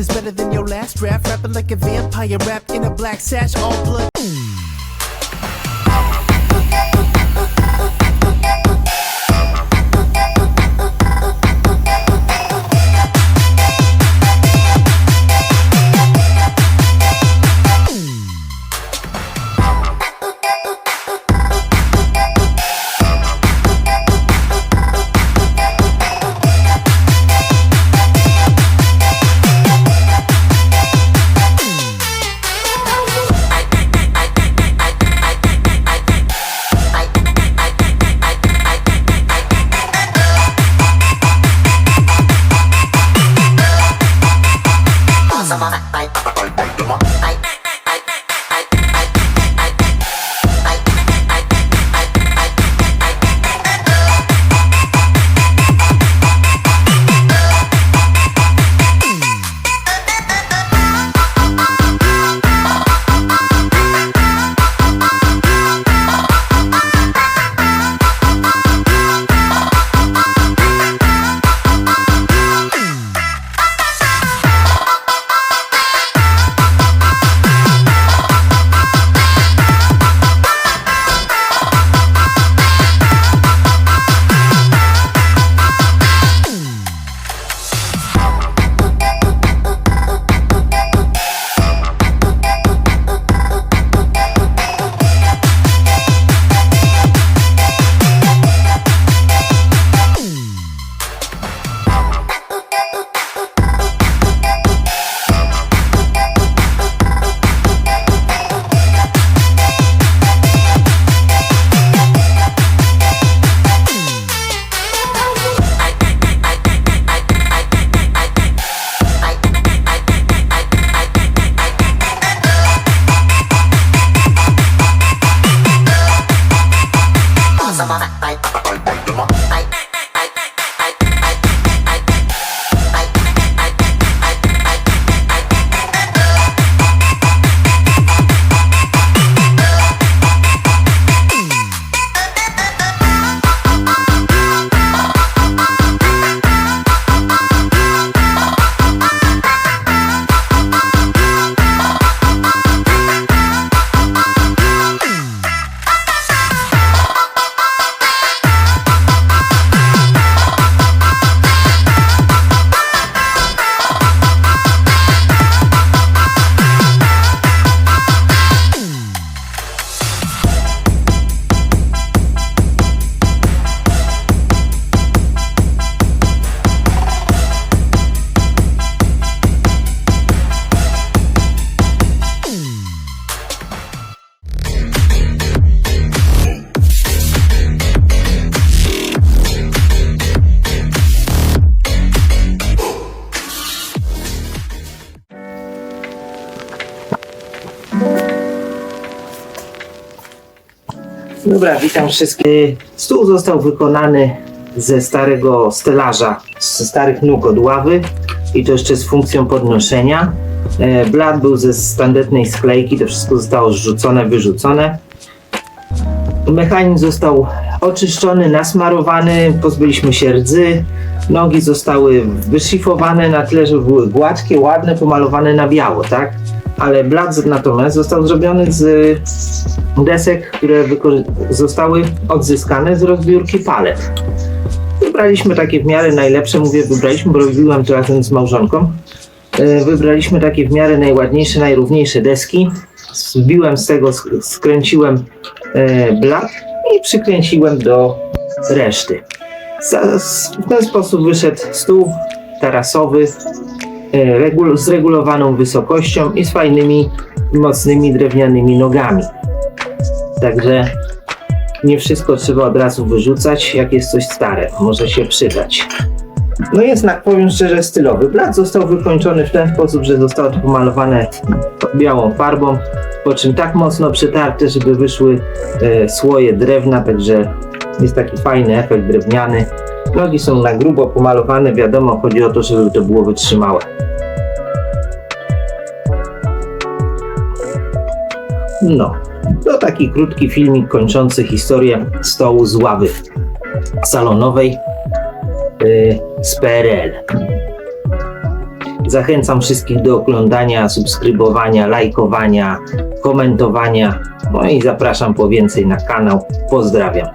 is better than your last draft. Rapping like a vampire, wrapped in a black sash, all blood. Dobra, witam wszystkich. Stół został wykonany ze starego stelaża, ze starych nóg od ławy i to jeszcze z funkcją podnoszenia. E, Blat był ze standardnej sklejki, to wszystko zostało zrzucone, wyrzucone. Mechanizm został oczyszczony, nasmarowany, pozbyliśmy się rdzy. Nogi zostały wyszlifowane na tyle, że były gładkie, ładne, pomalowane na biało, tak? Ale blat natomiast został zrobiony z desek, które zostały odzyskane z rozbiórki palet. Wybraliśmy takie w miarę najlepsze, mówię wybraliśmy, bo robiłem to razem z małżonką. E, Wybraliśmy takie w miarę najładniejsze, najrówniejsze deski. Zbiłem z tego, sk- skręciłem e, blat i przykręciłem do reszty. W ten sposób wyszedł stół tarasowy e, z regulowaną wysokością i z fajnymi, mocnymi drewnianymi nogami. Także nie wszystko trzeba od razu wyrzucać, jak jest coś stare, może się przydać. No jest, powiem szczerze, stylowy. Blat został wykończony w ten sposób, że zostało to pomalowane białą farbą, po czym tak mocno przetarte, żeby wyszły e, słoje drewna, także jest taki fajny efekt drewniany. Nogi są na grubo pomalowane, wiadomo, chodzi o to, żeby to było wytrzymałe. No, to taki krótki filmik kończący historię stołu z ławy salonowej yy, z PRL. Zachęcam wszystkich do oglądania, subskrybowania, lajkowania, komentowania. No i zapraszam po więcej na kanał. Pozdrawiam.